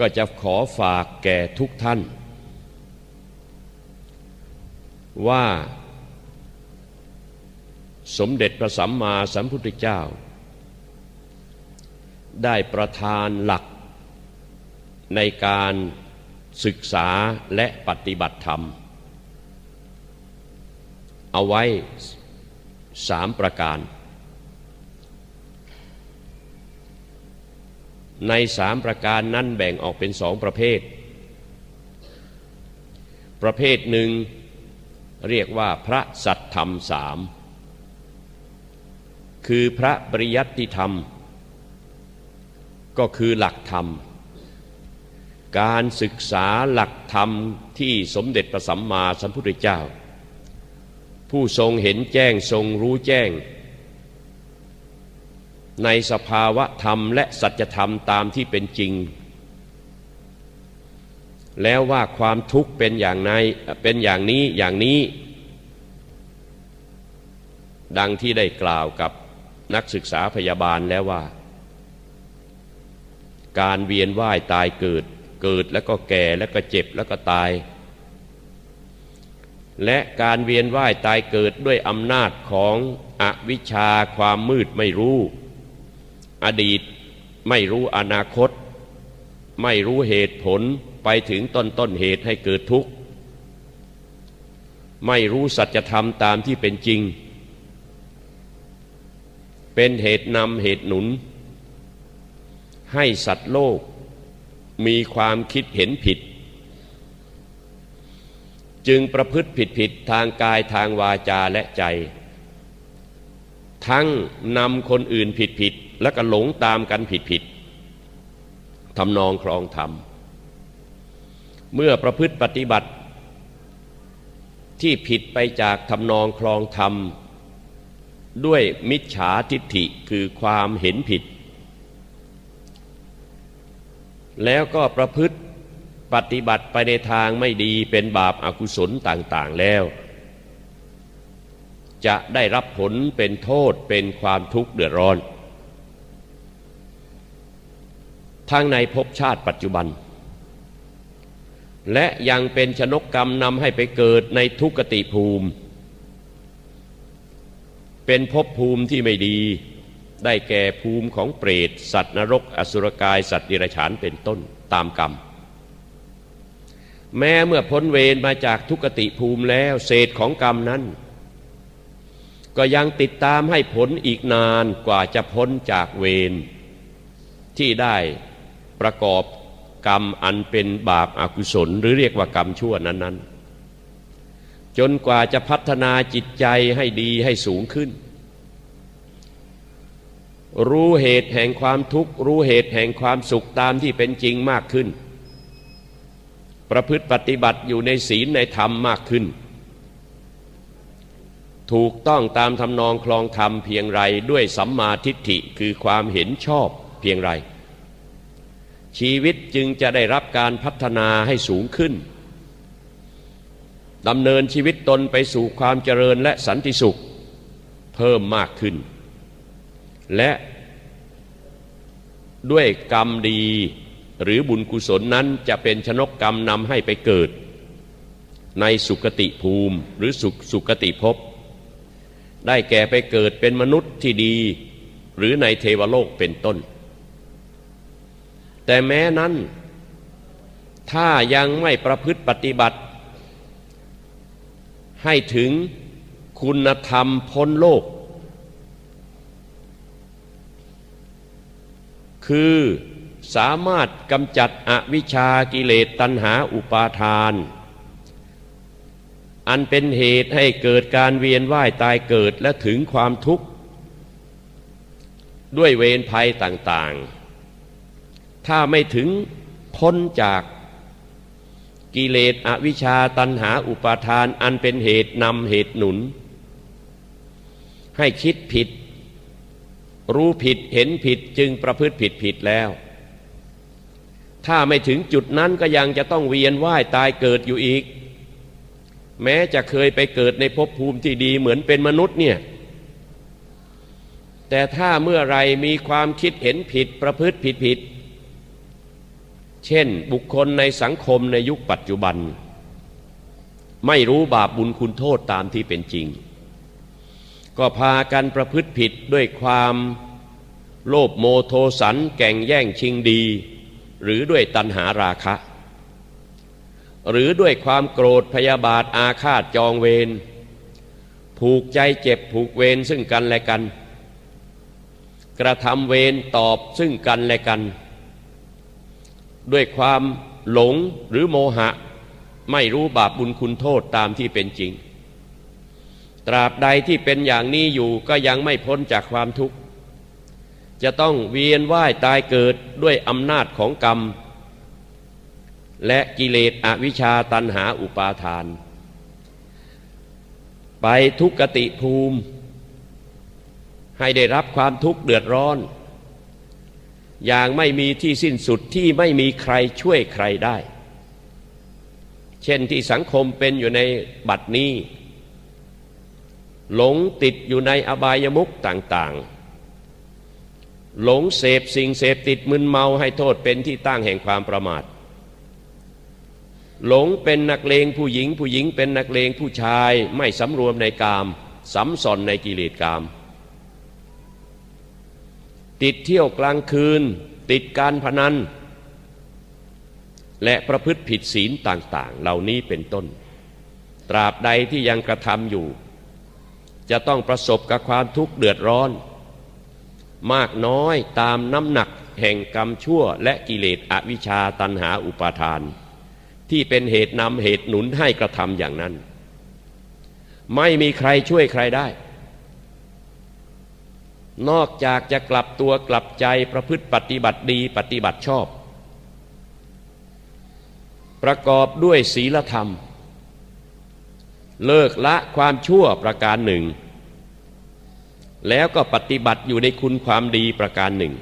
ก็จะขอฝากแก่ทุกท่าน ว่าสมเด็จพระสัมมาสัมพุทธเจ้า ได้ประทานหลัก ในการศึกษาและปฏิบัติธรรม เอาไว้สามประการ ในสามประการนั้นแบ่งออกเป็นสองประเภท ประเภทหนึ่งเรียกว่าพระสัตธรรมสามคือพระปริยัติธรรม ก็คือหลักธรรม การศึกษาหลักธรรมที่สมเด็จพระสัมมาสัมพุทธเจ้า ผู้ทรงเห็นแจ้งทรงรู้แจ้ง ในสภาวะธรรมและสัจธรรมตามที่เป็นจริง แล้วว่าความทุกข์เป็นอย่างไรเป็นอย่างนี้อย่างนี้ ดังที่ได้กล่าวกับนักศึกษาพยาบาลแล้วว่า การเวียนว่ายตายเกิด เกิดแล้วก็แก่แล้วก็เจ็บแล้วก็ตาย และการเวียนว่ายตายเกิดด้วยอำนาจของอวิชชาความมืดไม่รู้ อดีตไม่รู้อนาคต ไม่รู้เหตุผลไปถึงต้นต้นเหตุให้เกิดทุกข์ ไม่รู้สัจธรรมตามที่เป็นจริง เป็นเหตุนำเหตุหนุน ให้สัตว์โลก มีความคิดเห็นผิด จึงประพฤติผิดผิดทางกายทางวาจาและใจ ทั้งนำคนอื่นผิดผิด แล้วก็หลงตามกันผิดผิดทำนองครองธรรม เมื่อประพฤติปฏิบัติ ที่ผิดไปจากทำนองครองธรรม ด้วยมิจฉาทิฏฐิคือความเห็นผิด แล้วก็ประพฤติปฏิบัติไปในทางไม่ดีเป็นบาปอากุศลต่างๆแล้ว จะได้รับผลเป็นโทษเป็นความทุกข์เดือดร้อน ทั้งในภพชาติปัจจุบัน และยังเป็นชนกกรรมนำให้ไปเกิดในทุกติภูมิ เป็นภพภูมิที่ไม่ดีได้แก่ภูมิของเปรต สัตว์นรก อสุรกาย สัตว์ดิรฉานเป็นต้นตามกรรม แม้เมื่อพ้นเวรมาจากทุกติภูมิแล้วเศษของกรรมนั้น ก็ยังติดตามให้ผลอีกนานกว่าจะพ้นจากเวรที่ได้ ประกอบกรรมอันเป็นบาปอากุศล หรือเรียกว่ากรรมชั่วนั้น ๆ จนกว่าจะพัฒนาจิตใจให้ดีให้สูงขึ้น รู้เหตุแห่งความทุกข์ รู้เหตุแห่งความสุขตามที่เป็นจริงมากขึ้น ประพฤติปฏิบัติอยู่ในศีลในธรรมมากขึ้น ถูกต้องตามทำนองคลองธรรมเพียงไรด้วยสัมมาทิฏฐิคือความเห็นชอบเพียงไร ชีวิตจึงจะได้รับการพัฒนาให้สูงขึ้นดำเนินชีวิตตนไปสู่ความเจริญและสันติสุขเพิ่มมากขึ้น และด้วยกรรมดีหรือบุญกุศลนั้นจะเป็นชนกกรรมนำให้ไปเกิด ในสุคติภูมิหรือสุสคติภพ ได้แก่ไปเกิดเป็นมนุษย์ที่ดี หรือในเทวโลกเป็นต้น แต่แม้นั้น ถ้ายังไม่ประพฤติปฏิบัติ ให้ถึงคุณธรรมพ้นโลก คือสามารถกำจัดอวิชชากิเลสตัณหาอุปาทาน อันเป็นเหตุให้เกิดการเวียนว่ายตายเกิดและถึงความทุกข์ ด้วยเวรภัยต่าง ๆ ถ้าไม่ถึงพ้นจากกิเลสอวิชชาตัณหาอุปาทานอันเป็นเหตุนำเหตุหนุน ให้คิดผิด รู้ผิดเห็นผิดจึงประพฤติผิดผิดแล้ว ถ้าไม่ถึงจุดนั้นก็ยังจะต้องเวียนว่ายตายเกิดอยู่อีก แม้จะเคยไปเกิดในภพภูมิที่ดีเหมือนเป็นมนุษย์เนี่ยแต่ถ้าเมื่อไรมีความคิดเห็นผิดประพฤติผิดผิด เช่นบุคคลในสังคมในยุคปัจจุบัน ไม่รู้บาปบุญคุณโทษตามที่เป็นจริง ก็พากันประพฤติผิดด้วยความโลภโมโทสัน แก่งแย่งชิงดี หรือด้วยตัณหาราคะ หรือด้วยความโกรธพยาบาทอาฆาตจองเวรผูกใจเจ็บผูกเวรซึ่งกันและกัน กระทำเวรตอบซึ่งกันและกัน ด้วยความหลงหรือโมหะ ไม่รู้บาปบุญคุณโทษตามที่เป็นจริง ตราบใดที่เป็นอย่างนี้อยู่ก็ยังไม่พ้นจากความทุกข์ จะต้องเวียนว่ายตายเกิดด้วยอำนาจของกรรม และกิเลสอวิชชาตันหาอุปาทาน ไปทุกขติภูมิ ให้ได้รับความทุกข์เดือดร้อน อย่างไม่มีที่สิ้นสุดที่ไม่มีใครช่วยใครได้ เช่นที่สังคมเป็นอยู่ในบัดนี้ หลงติดอยู่ในอบายมุขต่างๆ หลงเสพสิ่งเสพติดมึนเมาให้โทษเป็นที่ตั้งแห่งความประมาท หลงเป็นนักเลงผู้หญิงผู้หญิงเป็นนักเลงผู้ชายไม่สำรวมในกามสำสอนในกิเลสกาม ติดเที่ยวกลางคืน ติดการพนัน และประพฤติผิดศีลต่างๆ เหล่านี้เป็นต้น ตราบใดที่ยังกระทำอยู่ จะต้องประสบกับความทุกข์เดือดร้อน มากน้อยตามน้ำหนักแห่งกรรมชั่วและกิเลสอวิชชาตันหาอุปาทาน ที่เป็นเหตุนำเหตุหนุนให้กระทำอย่างนั้น ไม่มีใครช่วยใครได้ นอกจากจะกลับตัวกลับใจประพฤติปฏิบัติดีปฏิบัติชอบ ประกอบด้วยศีลธรรม เลิกละความชั่วประการหนึ่ง แล้วก็ปฏิบัติอยู่ในคุณความดีประการหนึ่ง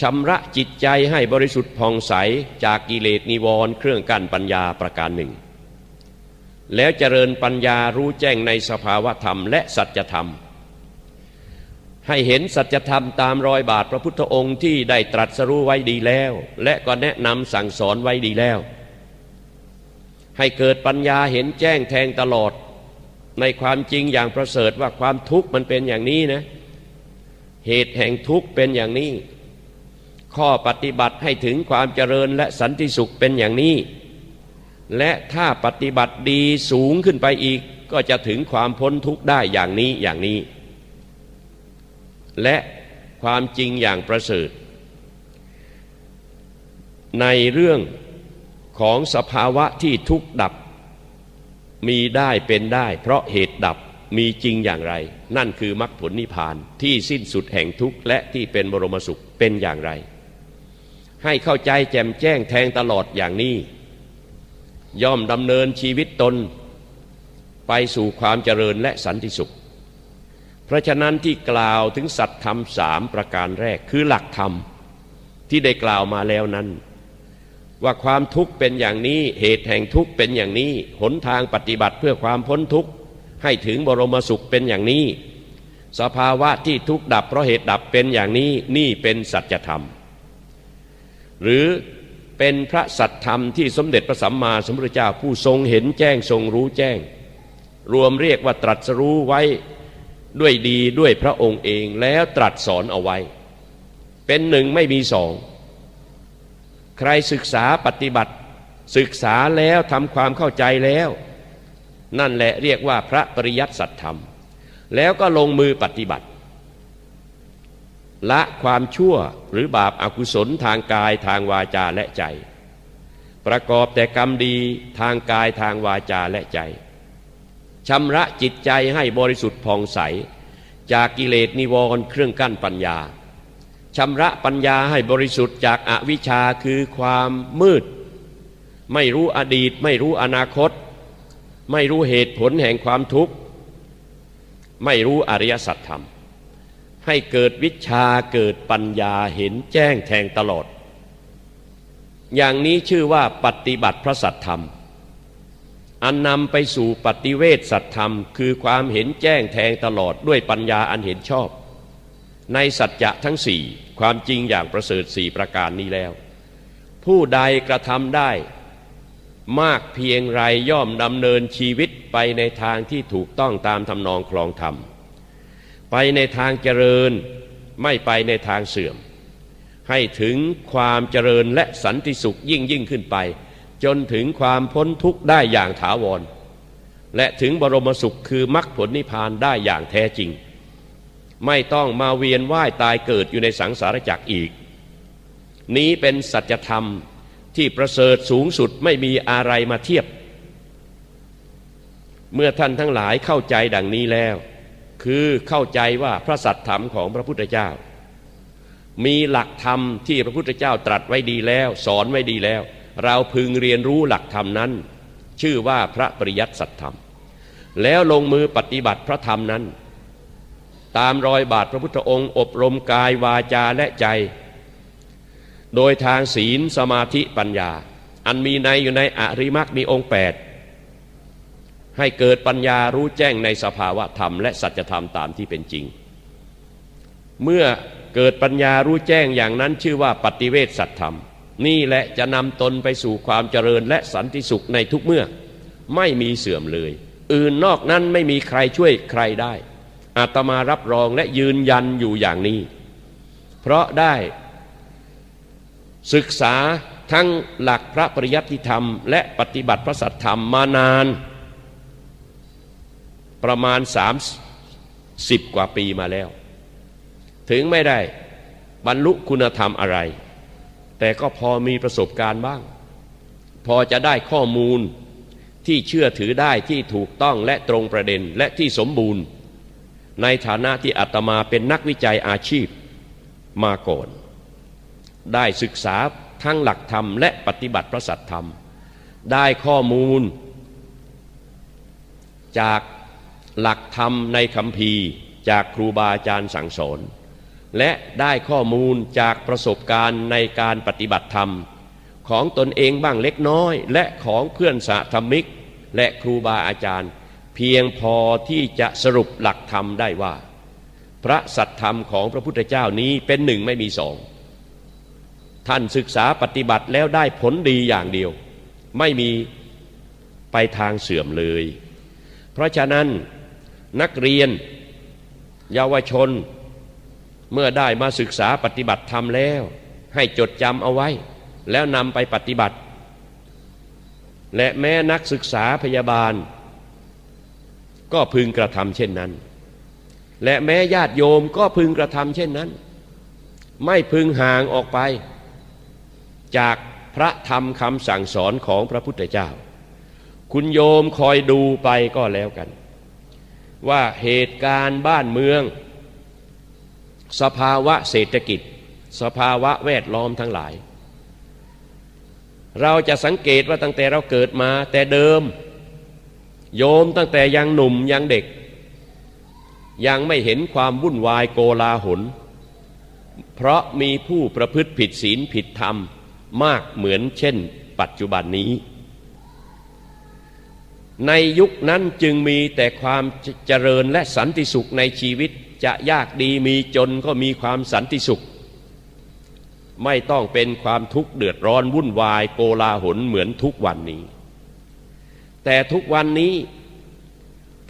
ชำระจิตใจให้บริสุทธิ์ผ่องใสจากกิเลสนิวรณ์เครื่องกั้นปัญญาประการหนึ่ง แล้วเจริญปัญญารู้แจ้งในสภาวธรรมและสัจธรรม ให้เห็นสัจธรรมตามรอยบาทพระพุทธองค์ที่ได้ตรัสรู้ไว้ดีแล้ว และก็แนะนำสั่งสอนไว้ดีแล้ว ให้เกิดปัญญาเห็นแจ้งแทงตลอด ในความจริงอย่างประเสริฐว่าความทุกข์มันเป็นอย่างนี้นะเหตุแห่งทุกข์เป็นอย่างนี้ ข้อปฏิบัติให้ถึงความเจริญและสันติสุขเป็นอย่างนี้ และถ้าปฏิบัติดีสูงขึ้นไปอีก ก็จะถึงความพ้นทุกข์ได้อย่างนี้อย่างนี้ และความจริงอย่างประเสริฐ ในเรื่องของสภาวะที่ทุกข์ดับ มีได้เป็นได้ เพราะเหตุดับมีจริงอย่างไร นั่นคือมรรคผลนิพพานที่สิ้นสุดแห่งทุกข์และที่เป็นบรมสุขเป็นอย่างไร ให้เข้าใจแจ่มแจ้งแทงตลอดอย่างนี้ ย่อมดำเนินชีวิตตน ไปสู่ความเจริญและสันติสุข ราะฉะนั้นที่กล่าวถึงสัตธรรมสามประการแรกคือหลักธรรมที่ได้กล่าวมาแล้วนั้น ว่าความทุกข์เป็นอย่างนี้เหตุแห่งทุกข์เป็นอย่างนี้ หนทางปฏิบัติเพื่อความพ้นทุกข์ให้ถึงบรมสุขเป็นอย่างนี้ สภาวะที่ทุกข์ดับเพราะเหตุดับเป็นอย่างนี้นี่เป็นสัจธรรม หรือเป็นพระสัจธรรมที่สมเด็จพระสัมมาสัมพุทธเจ้าผู้ทรงเห็นแจ้งทรงรู้แจ้ง รวมเรียกว่าตรัสรู้ไว้ ด้วยดีด้วยพระองค์เองแล้วตรัสสอนเอาไว้ เป็นหนึ่งไม่มีสอง ใครศึกษาปฏิบัติ ศึกษาแล้วทำความเข้าใจแล้ว นั่นแหละเรียกว่าพระปริยัติสัตธรรม แล้วก็ลงมือปฏิบัติละความชั่วหรือบาปอากุศลทางกายทางวาจาและใจ ประกอบแต่กรรมดีทางกายทางวาจาและใจ ชำระจิตใจให้บริสุทธิ์ผ่องใส จากกิเลสนิวรณ์เครื่องกั้นปัญญาชำระปัญญาให้บริสุทธิ์จากอาวิชชาคือความมืด ไม่รู้อดีต ไม่รู้อนาคต ไม่รู้เหตุผลแห่งความทุกข์ ไม่รู้อริยสัจธรรม ให้เกิดวิชาเกิดปัญญาเห็นแจ้งแทงตลอด อย่างนี้ชื่อว่าปฏิบัติพระสัจธรรม อันนำไปสู่ปฏิเวทสัตธรรม คือความเห็นแจ้งแทงตลอดด้วยปัญญาอันเห็นชอบ ในสัจจะทั้งสี่ความจริงอย่างประเสริฐสี่ประการนี้แล้ว ผู้ใดกระทำได้ มากเพียงไรย่อมดำเนินชีวิตไปในทางที่ถูกต้องตามทำนองคลองธรรม ไปในทางเจริญไม่ไปในทางเสื่อม ให้ถึงความเจริญและสันติสุขยิ่งยิ่งขึ้นไป จนถึงความพ้นทุกข์ได้อย่างถาวร และถึงบรมสุขคือมรรคผลนิพพานได้อย่างแท้จริง ไม่ต้องมาเวียนว่ายตายเกิดอยู่ในสังสารวัฏอีก นี้เป็นสัจธรรมที่ประเสริฐสูงสุดไม่มีอะไรมาเทียบ เมื่อท่านทั้งหลายเข้าใจดังนี้แล้ว คือเข้าใจว่าพระสัตธรรมของพระพุทธเจ้า มีหลักธรรมที่พระพุทธเจ้าตรัสไว้ดีแล้ว สอนไว้ดีแล้ว เราพึงเรียนรู้หลักธรรมนั้น ชื่อว่าพระปริยัติสัตธรรม แล้วลงมือปฏิบัติพระธรรมนั้น ตามรอยบาทพระพุทธองค์ อบรมกายวาจาและใจ โดยทางศีลสมาธิปัญญา อันมีในอยู่ในอริมักมีองค์แปดให้เกิดปัญญารู้แจ้งในสภาวะธรรมและสัจธรรมตามที่เป็นจริง เมื่อเกิดปัญญารู้แจ้งอย่างนั้นชื่อว่าปฏิเวทสัจธรรม นี่แหละจะนำตนไปสู่ความเจริญและสันติสุขในทุกเมื่อ ไม่มีเสื่อมเลย อื่นนอกนั้นไม่มีใครช่วยใครได้อาตมารับรองและยืนยันอยู่อย่างนี้ เพราะได้ศึกษาทั้งหลักพระปริยัติธรรม และปฏิบัติพระสัทธรรมมานาน ประมาณสามสิบกว่าปีมาแล้ว ถึงไม่ได้บรรลุคุณธรรมอะไร แต่ก็พอมีประสบการณ์บ้าง พอจะได้ข้อมูลที่เชื่อถือได้ที่ถูกต้องและตรงประเด็นและที่สมบูรณ์ ในฐานะที่อาตมาเป็นนักวิจัยอาชีพมาก่อน ได้ศึกษาทั้งหลักธรรมและปฏิบัติพระสัทธรรม ได้ข้อมูล จากหลักธรรมในคำพีร์จากครูบาอาจารย์สั่งสอน และได้ข้อมูลจากประสบการณ์ในการปฏิบัติธรรม ของตนเองบ้างเล็กน้อย และของเพื่อนสาธรรมิก และครูบาอาจารย์ เพียงพอที่จะสรุปหลักธรรมได้ว่า พระสัทธรรมของพระพุทธเจ้านี้เป็นหนึ่งไม่มีสอง ท่านศึกษาปฏิบัติแล้วได้ผลดีอย่างเดียว ไม่มีไปทางเสื่อมเลย เพราะฉะนั้นนักเรียน เยาวชน เมื่อได้มาศึกษาปฏิบัติธรรมแล้ว ให้จดจำเอาไว้ แล้วนำไปปฏิบัติ และแม้นักศึกษาพยาบาล ก็พึงกระทำเช่นนั้น และแม้ญาติโยมก็พึงกระทำเช่นนั้น ไม่พึงห่างออกไป จากพระธรรมคำสั่งสอนของพระพุทธเจ้า คุณโยมคอยดูไปก็แล้วกัน ว่าเหตุการณ์บ้านเมือง สภาวะเศรษฐกิจ สภาวะแวดล้อมทั้งหลาย เราจะสังเกตว่าตั้งแต่เราเกิดมาแต่เดิม โยมตั้งแต่ยังหนุ่มยังเด็ก ยังไม่เห็นความวุ่นวายโกลาหล เพราะมีผู้ประพฤติผิดศีลผิดธรรมมากเหมือนเช่น ปัจจุบันนี้ ในยุคนั้นจึงมีแต่ความเจริญและสันติสุขในชีวิต จะยากดีมีจนก็มีความสันติสุข ไม่ต้องเป็นความทุกข์เดือดร้อนวุ่นวายโกลาหลเหมือนทุกวันนี้ แต่ทุกวันนี้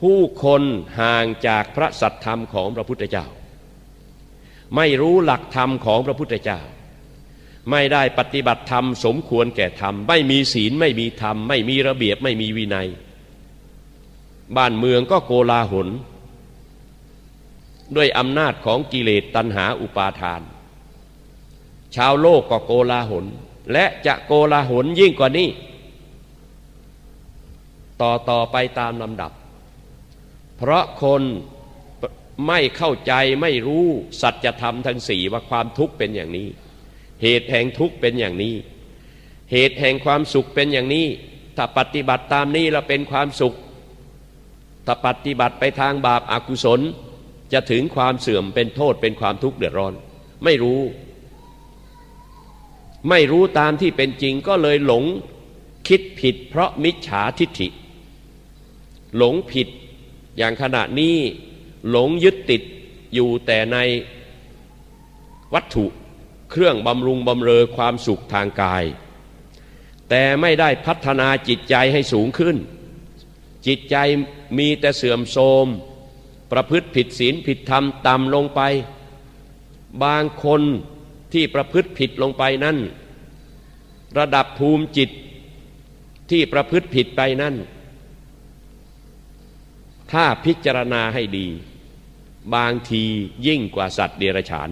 ผู้คนห่างจากพระสัทธรรมของพระพุทธเจ้า ไม่รู้หลักธรรมของพระพุทธเจ้า ไม่ได้ปฏิบัติธรรมสมควรแก่ธรรม ไม่มีศีลไม่มีธรรม ไม่มีระเบียบไม่มีวินัย บ้านเมืองก็โกลาหล ด้วยอำนาจของกิเลสตัณหาอุปาทาน ชาวโลกก็โกลาหล และจะโกลาหลยิ่งกว่านี้ ต่อต่อไปตามลำดับ เพราะคนไม่เข้าใจไม่รู้สัจธรรมทั้งสี่ว่าความทุกข์เป็นอย่างนี้ เหตุแห่งทุกข์เป็นอย่างนี้ เหตุแห่งความสุขเป็นอย่างนี้ ถ้าปฏิบัติตามนี้เราเป็นความสุข ถ้าปฏิบัติไปทางบาปอากุศล จะถึงความเสื่อมเป็นโทษเป็นความทุกข์เดือดร้อน ไม่รู้ ไม่รู้ตามที่เป็นจริงก็เลยหลงคิดผิด เพราะมิจฉาทิฏฐิ หลงผิดอย่างขณะนี้หลงยึดติดอยู่แต่ในวัตถุเครื่องบำรุงบำเรอความสุขทางกาย แต่ไม่ได้พัฒนาจิตใจให้สูงขึ้น จิตใจมีแต่เสื่อมโทรม ประพฤติผิดศีลผิดธรรมต่ำลงไป บางคนที่ประพฤติผิดลงไปนั่น ระดับภูมิจิตที่ประพฤติผิดไปนั่น ถ้าพิจารณาให้ดี บางทียิ่งกว่าสัตว์เดรัจฉาน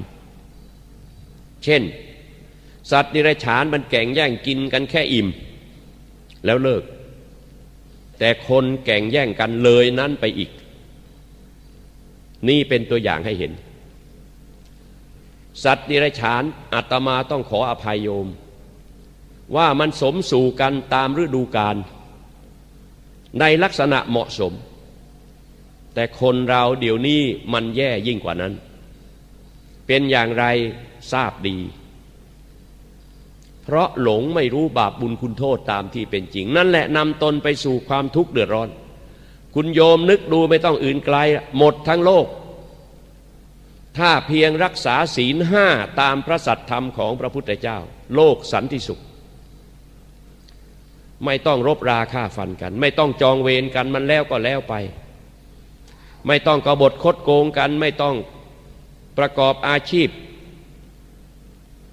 เช่น สัตว์เดรัจฉานมันแก่งแย่งกินกันแค่อิ่ม แล้วเลิก แต่คนแก่งแย่งกันเลยนั้นไปอีก นี่เป็นตัวอย่างให้เห็น สัตว์เดรัจฉานอาตมาต้องขออภัยโยม ว่ามันสมสู่กันตามฤดูกาลในลักษณะเหมาะสม แต่คนเราเดี๋ยวนี้มันแย่ยิ่งกว่านั้น เป็นอย่างไรทราบดี เพราะหลงไม่รู้บาปบุญคุณโทษตามที่เป็นจริง นั่นแหละนำตนไปสู่ความทุกข์เดือดร้อน คุณโยมนึกดูไม่ต้องอื่นไกล หมดทั้งโลก ถ้าเพียงรักษาศีลห้าตามพระสัตธรรมของพระพุทธเจ้า โลกสันติสุข ไม่ต้องรบราฆ่าฟันกัน ไม่ต้องจองเวรกันมันแล้วก็แล้วไป ไม่ต้องกบฏคดโกงกัน ไม่ต้องประกอบอาชีพ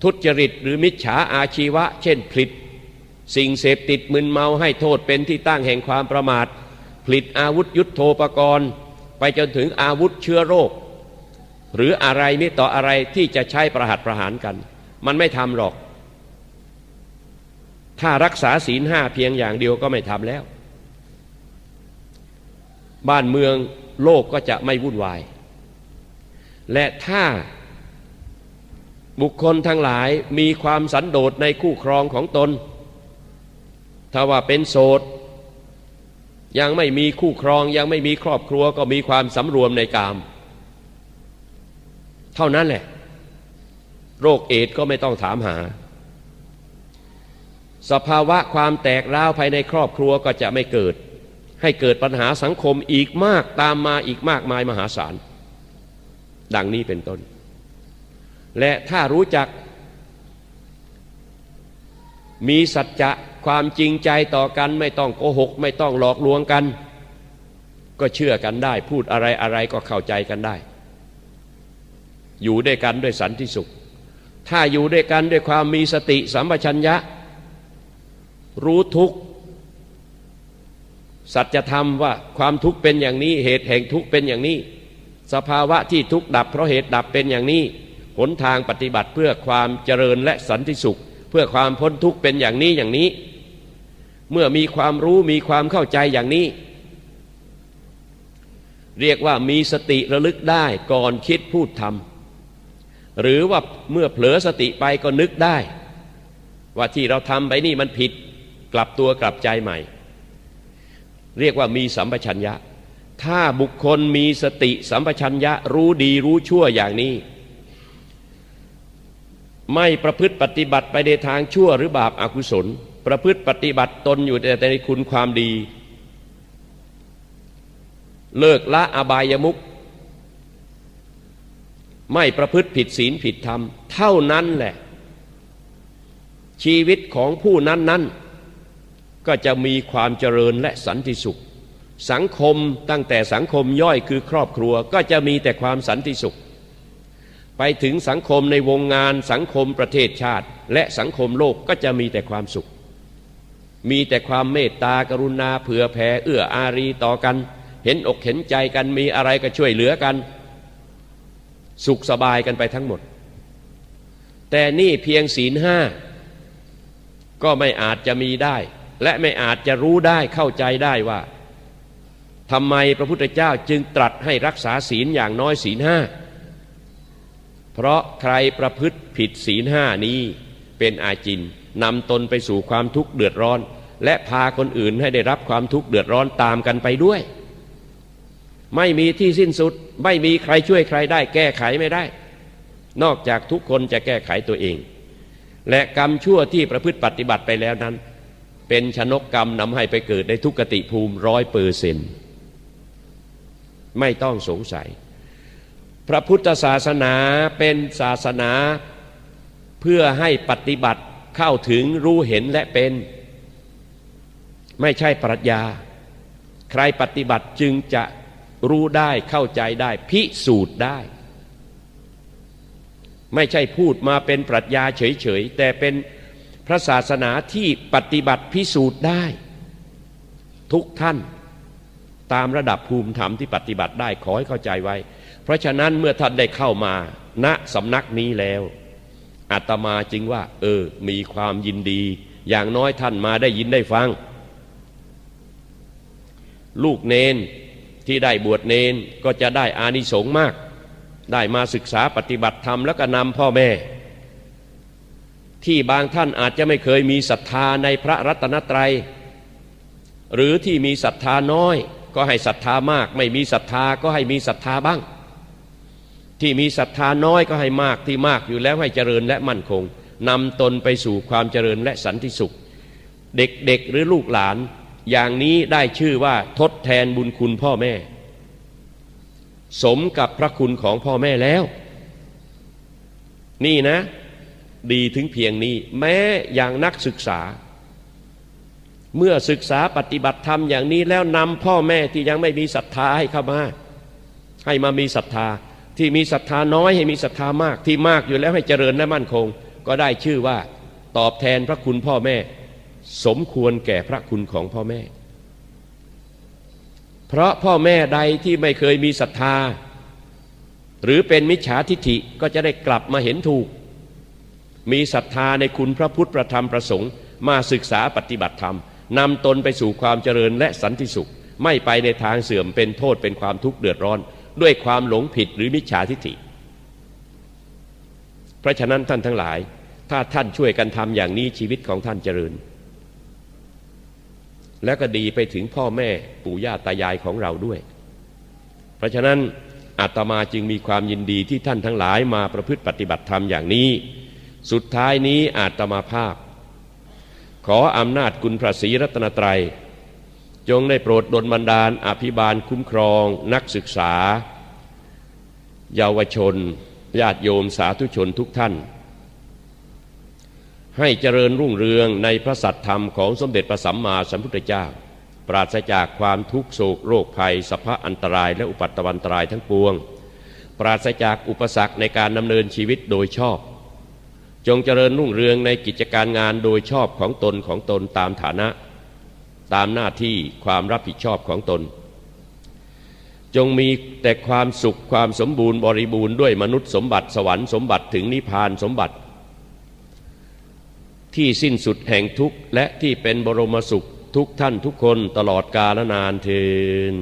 ทุจริตหรือมิจฉาอาชีวะ เช่นผลิต สิ่งเสพติดมึนเมาให้โทษเป็นที่ตั้งแห่งความประมาท ผลิตอาวุธยุทโธปกรณ์ ไปจนถึงอาวุธเชื้อโรค หรืออะไรมิต่ออะไรที่จะใช้ประหัตประหารกัน มันไม่ทำหรอก ถ้ารักษาศีลห้าเพียงอย่างเดียวก็ไม่ทำแล้ว บ้านเมืองโลกก็จะไม่วุ่นวาย และถ้าบุคคลทั้งหลายมีความสันโดษในคู่ครองของตน ถ้าว่าเป็นโสด ยังไม่มีคู่ครองยังไม่มีครอบครัวก็มีความสำรวมในกาม เท่านั้นแหละ โรคเอดก็ไม่ต้องถามหา สภาวะความแตกร้าวภายในครอบครัวก็จะไม่เกิด ให้เกิดปัญหาสังคมอีกมากตามมาอีกมากมายมหาศาล ดังนี้เป็นต้น และถ้ารู้จักมีสัจจะ ความจริงใจต่อกันไม่ต้องโกหก ไม่ต้องหลอกลวงกัน ก็เชื่อกันได้ พูดอะไรอะไรก็เข้าใจกันได้ อยู่ด้วยกันด้วยสันติสุข ถ้าอยู่ด้วยกันด้วยความมีสติสัมปชัญญะ รู้ทุกสัจธรรมว่าความทุกข์เป็นอย่างนี้ เหตุแห่งทุกข์เป็นอย่างนี้ สภาวะที่ทุกข์ดับเพราะเหตุดับเป็นอย่างนี้หนทางปฏิบัติเพื่อความเจริญและสันติสุข เพื่อความพ้นทุกข์เป็นอย่างนี้อย่างนี้ เมื่อมีความรู้มีความเข้าใจอย่างนี้ เรียกว่ามีสติระลึกได้ก่อนคิดพูดทำหรือว่าเมื่อเผลอสติไปก็นึกได้ ว่าที่เราทำไปนี่มันผิดกลับตัวกลับใจใหม่ เรียกว่ามีสัมปชัญญะ ถ้าบุคคลมีสติสัมปชัญญะรู้ดีรู้ชั่วอย่างนี้ ไม่ประพฤติปฏิบัติไปในทางชั่วหรือบาปอากุศล ประพฤติปฏิบัติตนอยู่แต่ในคุณความดี เลิกละอบายมุขไม่ประพฤติผิดศีลผิดธรรม เท่านั้นแหละ ชีวิตของผู้นั้นนั้นก็จะมีความเจริญและสันติสุข สังคมตั้งแต่สังคมย่อยคือครอบครัวก็จะมีแต่ความสันติสุข ไปถึงสังคมในวงงานสังคมประเทศชาติ และสังคมโลกก็จะมีแต่ความสุข มีแต่ความเมตตากรุณาเผื่อแผ่เอื้ออารีต่อกัน เห็นอกเห็นใจกันมีอะไรก็ช่วยเหลือกัน สุขสบายกันไปทั้งหมด แต่นี่เพียงศีลห้าก็ไม่อาจจะมีได้ และไม่อาจจะรู้ได้เข้าใจได้ว่าทำไมพระพุทธเจ้าจึงตรัสให้รักษาศีลอย่างน้อยศีลห้าเพราะใครประพฤติผิดศีลห้านี้เป็นอาจินนำตนไปสู่ความทุกข์เดือดร้อน และพาคนอื่นให้ได้รับความทุกข์เดือดร้อนตามกันไปด้วย ไม่มีที่สิ้นสุด ไม่มีใครช่วยใครได้แก้ไขไม่ได้ นอกจากทุกคนจะแก้ไขตัวเอง และกรรมชั่วที่ประพฤติปฏิบัติไปแล้วนั้น เป็นชนกกรรมนำให้ไปเกิดในทุกติภูมิร้อยเปอร์เซนไม่ต้องสงสัย พระพุทธศาสนาเป็นศาสนาเพื่อให้ปฏิบัติเข้าถึงรู้เห็นและเป็น ไม่ใช่ปรัชญา ใครปฏิบัติจึงจะรู้ได้เข้าใจได้พิสูจน์ได้ ไม่ใช่พูดมาเป็นปรัชญาเฉยๆ แต่เป็นพระศาสนาที่ปฏิบัติพิสูจน์ได้ ทุกท่านตามระดับภูมิธรรมที่ปฏิบัติได้ขอให้เข้าใจไว้ เพราะฉะนั้นเมื่อท่านได้เข้ามาณสำนักนี้แล้วอาตมาจึงว่า เออ มีความยินดี อย่างน้อยท่านมาได้ยินได้ฟัง ลูกเนนที่ได้บวชเนนก็จะได้อานิสงส์มาก ได้มาศึกษาปฏิบัติธรรมแล้วก็นำพ่อแม่ ที่บางท่านอาจจะไม่เคยมีศรัทธาในพระรัตนตรัย หรือที่มีศรัทธาน้อย ก็ให้ศรัทธามาก ไม่มีศรัทธาก็ให้มีศรัทธาบ้าง ที่มีศรัทธาน้อยก็ให้มากที่มากอยู่แล้วให้เจริญและมั่นคงนำตนไปสู่ความเจริญและสันติสุข เด็กๆหรือลูกหลาน อย่างนี้ได้ชื่อว่าทดแทนบุญคุณพ่อแม่ สมกับพระคุณของพ่อแม่แล้ว นี่นะ ดีถึงเพียงนี้ แม้อย่างนักศึกษา เมื่อศึกษาปฏิบัติธรรมอย่างนี้แล้วนำพ่อแม่ที่ยังไม่มีศรัทธาให้เข้ามา ให้มามีศรัทธาที่มีศรัทธาน้อยให้มีศรัทธามากที่มากอยู่แล้วให้เจริญและมั่นคง ก็ได้ชื่อว่าตอบแทนพระคุณพ่อแม่ สมควรแก่พระคุณของพ่อแม่ เพราะพ่อแม่ใดที่ไม่เคยมีศรัทธา หรือเป็นมิจฉาทิฐิก็จะได้กลับมาเห็นถูก มีศรัทธาในคุณพระพุทธประธรรมประสงค์ มาศึกษาปฏิบัติธรรมนำตนไปสู่ความเจริญและสันติสุข ไม่ไปในทางเสื่อมเป็นโทษเป็นความทุกข์เดือดร้อน ด้วยความหลงผิดหรือมิจฉาทิฐิ เพราะฉะนั้นท่านทั้งหลาย ถ้าท่านช่วยกันทำอย่างนี้ชีวิตของท่านเจริญ แล้วก็ดีไปถึงพ่อแม่ปู่ย่าตายายของเราด้วย เพราะฉะนั้นอาตมาจึงมีความยินดีที่ท่านทั้งหลายมาประพฤติปฏิบัติธรรมอย่างนี้ สุดท้ายนี้อาตมาภาพ ขออำนาจคุณพระศรีรัตนตรัย จงได้โปรดดลบันดาลอภิบาลคุ้มครอง นักศึกษา เยาวชน ญาติโยมสาธุชนทุกท่าน ให้เจริญรุ่งเรืองในพระสัตธรรมของสมเด็จพระสัมมาสัมพุทธเจ้า ปราศจากความทุกโศกโรคภัยสภาพอันตรายและอุปัตตวันตรายทั้งปวง ปราศจากอุปสรรคในการดำเนินชีวิตโดยชอบ จงเจริญรุ่งเรืองในกิจการงานโดยชอบของตนของตนตามฐานะ ตามหน้าที่ความรับผิดชอบของตน จงมีแต่ความสุขความสมบูรณ์บริบูรณ์ด้วยมนุษย์สมบัติสวรรค์สมบัติถึงนิพพานสมบัติ ที่สิ้นสุดแห่งทุกข์และที่เป็นบรมสุขทุกท่านทุกคนตลอดกาลนานเทิน